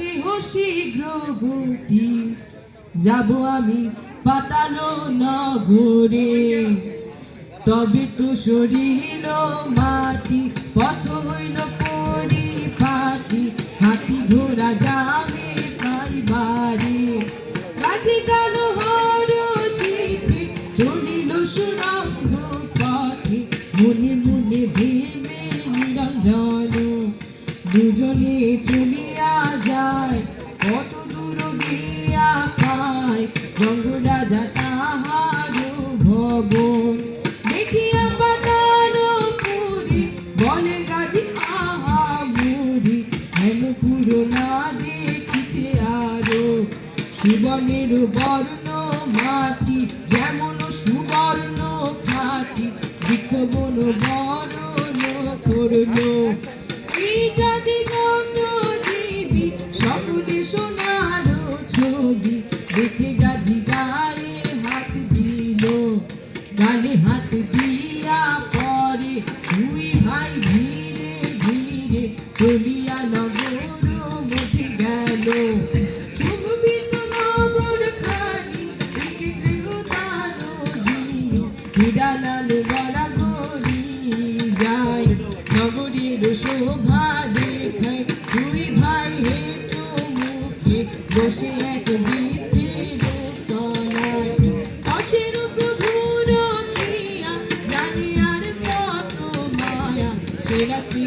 দেহ শীঘ্র গতি, যাব আমি পাতালো নগরে। তবে তো শরীর মাটি, পথ হইল পরিপাটি, হাতি ঘোড়া যাবে পাই বাড়ি। রাজি কালো হর শীতে চলিল সুরঙ্গ পথে, মনে তাহার ভবন। দেখিয়া পাতানো পুরি বলে গাজি আহা মুড়ি। হেন দেখিছে আরও। সুবর্ণের বর্ণ মাটি যেমন চলিয়া নগর মধ্যে গেল। শুভবিত নগর খানি জিনো হিরালাল বলা গরি যায় দেখায়। দুই ভাই হেঁটো মুখে, বসে এক তলায়। অসের প্রভুর জানে আর কত মায়া, সে রাত্রি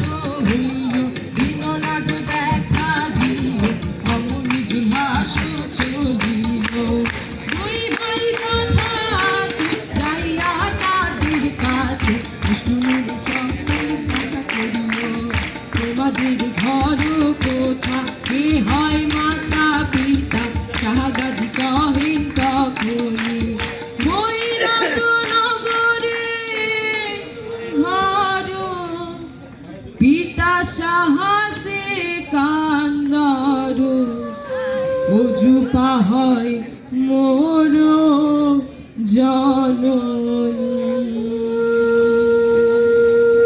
অজু হয় মোর জননী